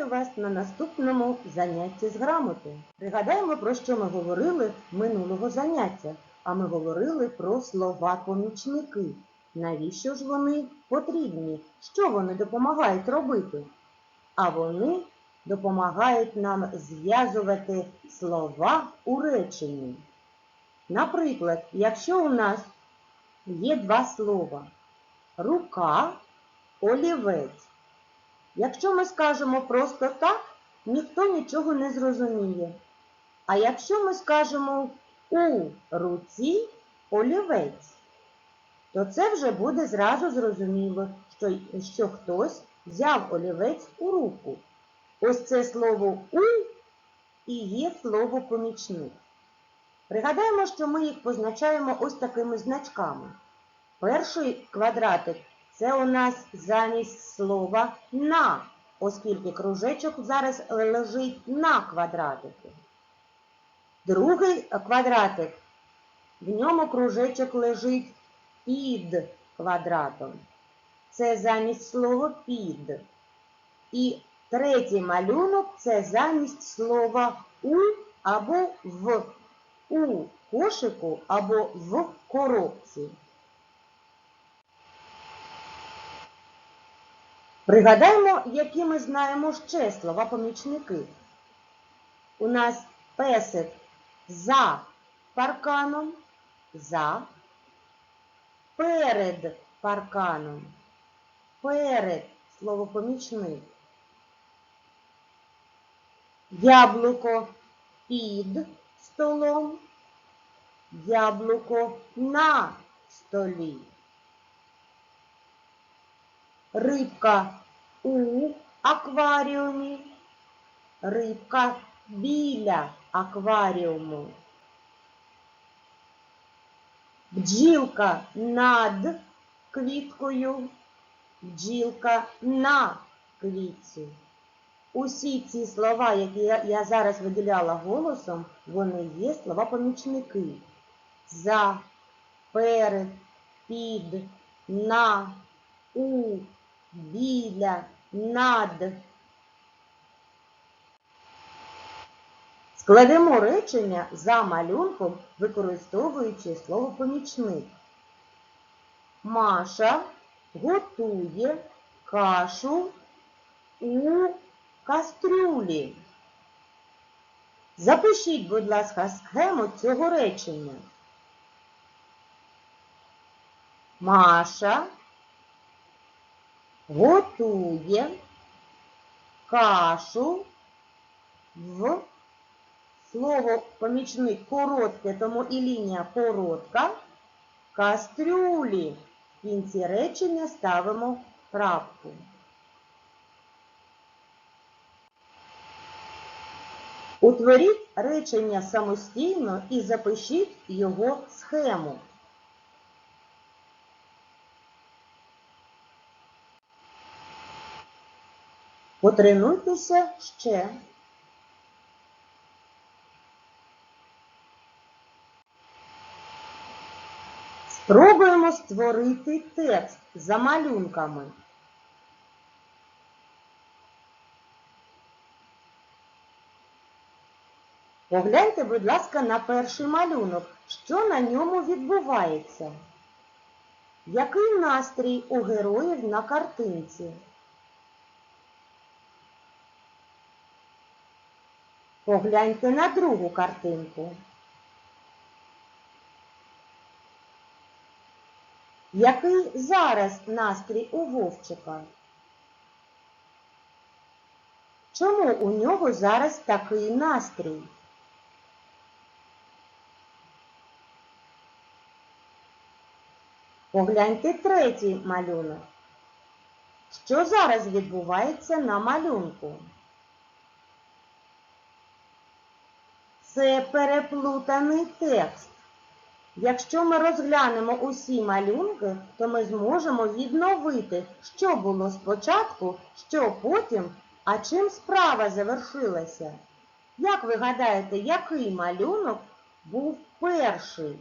Вітаю вас на наступному занятті з грамоти. Пригадаємо, про що ми говорили минулого заняття. А ми говорили про слова-помічники. Навіщо ж вони потрібні? Що вони допомагають робити? А вони допомагають нам зв'язувати слова у реченні. Наприклад, якщо у нас є два слова рука, олівець. Якщо ми скажемо просто так, ніхто нічого не зрозуміє. А якщо ми скажемо у руці олівець, то це вже буде зразу зрозуміло, що, що хтось взяв олівець у руку. Ось це слово у і є слово помічник. Пригадаємо, що ми їх позначаємо ось такими значками. Перший квадратик це у нас замість слова на, оскільки кружечок зараз лежить на квадратику. Другий квадратик, в ньому кружечок лежить під квадратом. Це замість слова під. І третій малюнок це замість слова у або в. У кошику або в коробці. Пригадаємо, які ми знаємо ще слова-помічники. У нас песик за парканом, за, перед парканом, перед словопомічник. Яблуко під столом, яблуко на столі. Рибка у акваріумі, рибка біля акваріуму. Бджілка над квіткою, бджілка на квітці. Усі ці слова, які я, зараз виділяла голосом, вони є слова-помічники. За, перед, під, на, у, біля, над. Складемо речення за малюнком, використовуючи слово помічник. Маша готує кашу у кастрюлі. Запишіть, будь ласка, схему цього речення. Маша готує кашу в слово помічник коротке, тому і лінія коротка. Кастрюлі. В кінці речення ставимо крапку. Утворіть речення самостійно і запишіть його схему. Потренуйтеся ще. Спробуємо створити текст за малюнками. Погляньте, будь ласка, на перший малюнок. Що на ньому відбувається? Який настрій у героїв на картинці? Погляньте на другу картинку. Який зараз настрій у Вовчика? Чому у нього зараз такий настрій? Погляньте третій малюнок. Що зараз відбувається на малюнку? Це переплутаний текст. Якщо ми розглянемо усі малюнки, то ми зможемо відновити, що було спочатку, що потім, а чим справа завершилася. Як ви гадаєте, який малюнок був перший?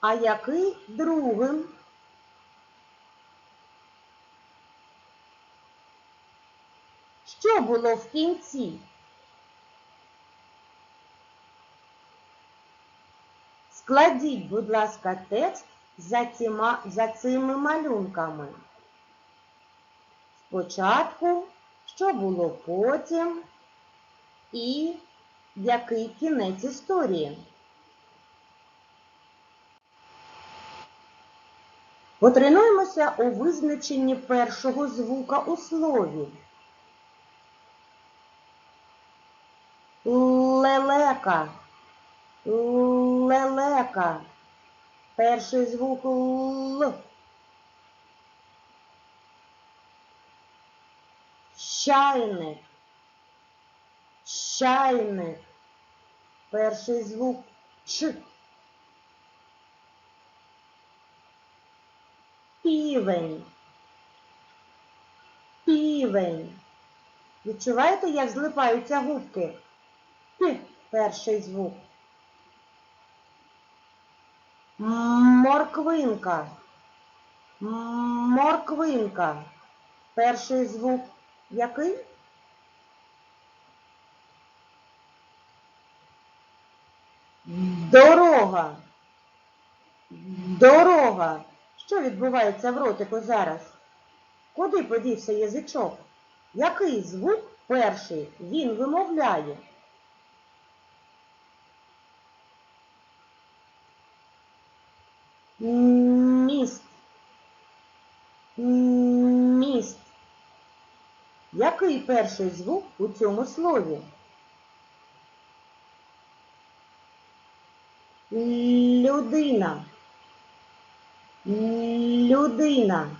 А який другим? Що було в кінці? Складіть, будь ласка, текст за, ціма, за цими малюнками. Спочатку, що було потім і який кінець історії. Потренуємося у визначенні першого звука у слові. Лелека. Лелека. Перший звук Л. Чайник. Чайник. Перший звук Ч. Півень. Півень. Відчуваєте, як злипаються губки? Перший звук. Морквинка. Морквинка. Перший звук який? Дорога. Дорога. Що відбувається в ротику зараз? Куди подівся язичок? Який звук перший він вимовляє? Міст. Міст. Який перший звук у цьому слові? Людина. Людина.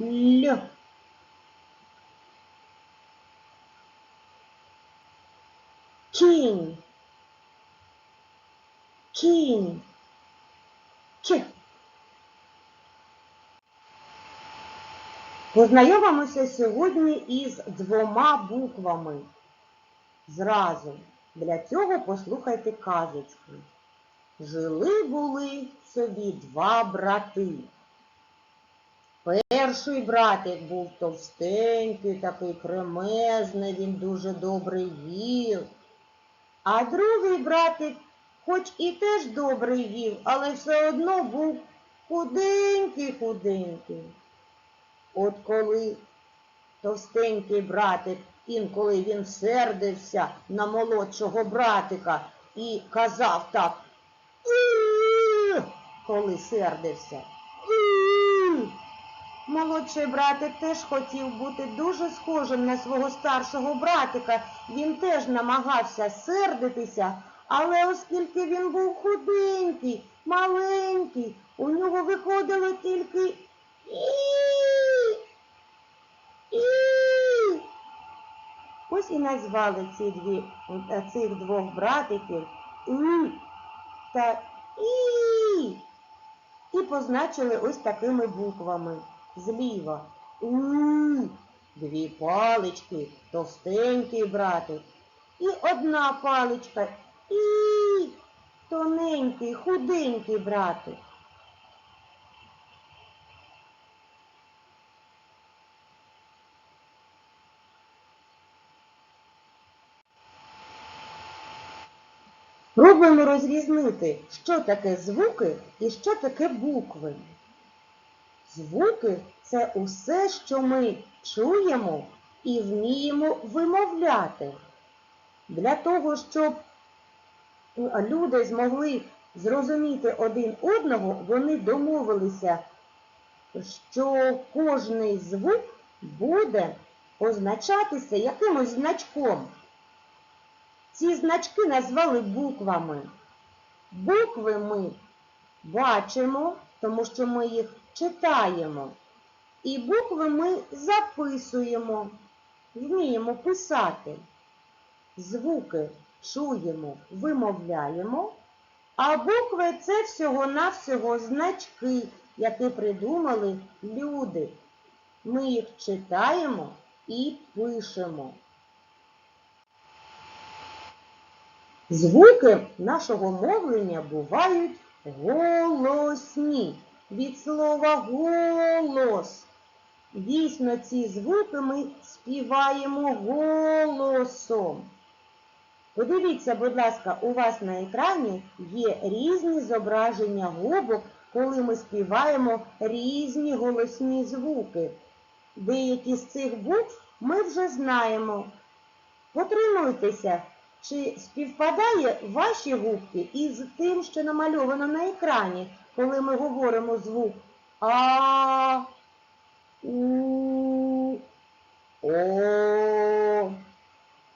Л. Кінь. Кінь. Ч. Познайомимося сьогодні із двома буквами. Зразу. Для цього послухайте казочку. Жили були собі два брати. Перший братик був товстенький, такий кремезний, він дуже добре їв. А другий братик, хоч і теж добре їв, але все одно був худенький-худенький. От коли товстенький братик, інколи він сердився на молодшого братика і казав так, коли сердився. Молодший братик теж хотів бути дуже схожим на свого старшого братика. Він теж намагався сердитися, але оскільки він був худенький, маленький, у нього виходило тільки і. Ось і назвали ці дві, е, цих двох братиків І та І. І позначили ось такими буквами зліва. І. Дві палички, товстенький братик. І одна паличка. І. Тоненький, худенький братик. Пробуємо розрізнити, що таке звуки і що таке букви. Звуки це усе, що ми чуємо і вміємо вимовляти. Для того, щоб люди змогли зрозуміти один одного, вони домовилися, що кожний звук буде позначатися якимось значком. Ці значки назвали буквами. Букви ми бачимо, тому що ми їх читаємо. І букви ми записуємо, вміємо писати. Звуки чуємо, вимовляємо, а букви це всього-навсього значки, які придумали люди. Ми їх читаємо і пишемо. Звуки нашого мовлення бувають голосні від слова голос. Дійсно, ці звуки ми співаємо голосом. Подивіться, будь ласка, у вас на екрані є різні зображення губок, коли ми співаємо різні голосні звуки. Деякі з цих букв ми вже знаємо. Потренуйтеся, чи співпадає ваші губки із тим, що намальовано на екрані, коли ми говоримо звук А, У, О,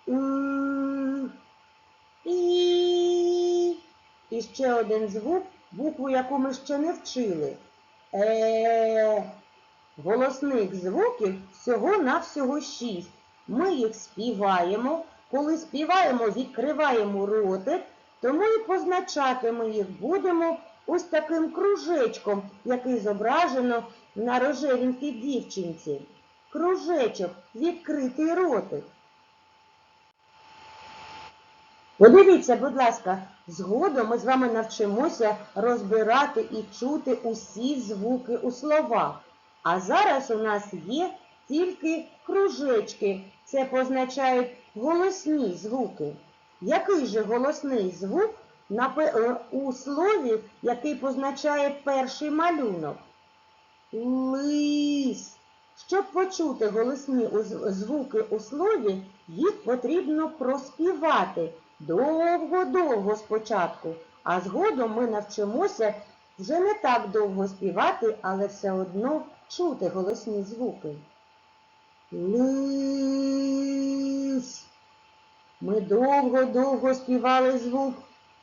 М, І. І ще один звук, букву, яку ми ще не вчили. Е. Голосних звуків всього-навсього шість. Ми їх співаємо. Коли співаємо, відкриваємо ротик, тому і позначати ми їх будемо ось таким кружечком, який зображено на рожевенькій дівчинці. Кружечок, відкритий ротик. Подивіться, будь ласка, згодом ми з вами навчимося розбирати і чути усі звуки у словах. А зараз у нас є тільки кружечки. Це позначають голосні звуки. Який же голосний звук е, у слові, який позначає перший малюнок? Лис. Щоб почути голосні звуки у слові, їх потрібно проспівати довго-довго спочатку, а згодом ми навчимося вже не так довго співати, але все одно чути голосні звуки. Лис. Ми довго-довго співали звук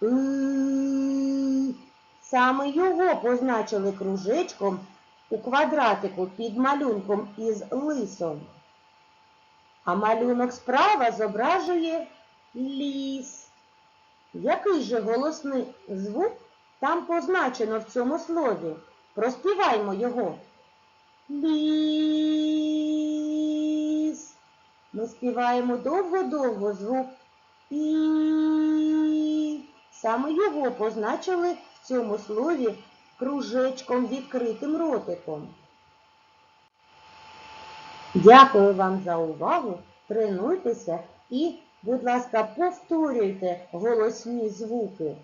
«и». Саме його позначили кружечком у квадратику під малюнком із лисом. А малюнок справа зображує ліс. Який же голосний звук там позначено в цьому слові? Проспіваймо його. Ліс. Ми співаємо довго-довго звук І. Саме його позначили в цьому слові кружечком відкритим ротиком. Дякую вам за увагу. Тренуйтеся і, будь ласка, повторюйте голосні звуки.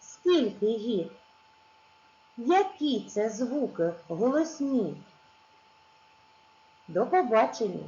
Скільки їх? Які це звуки голосні? До побачення!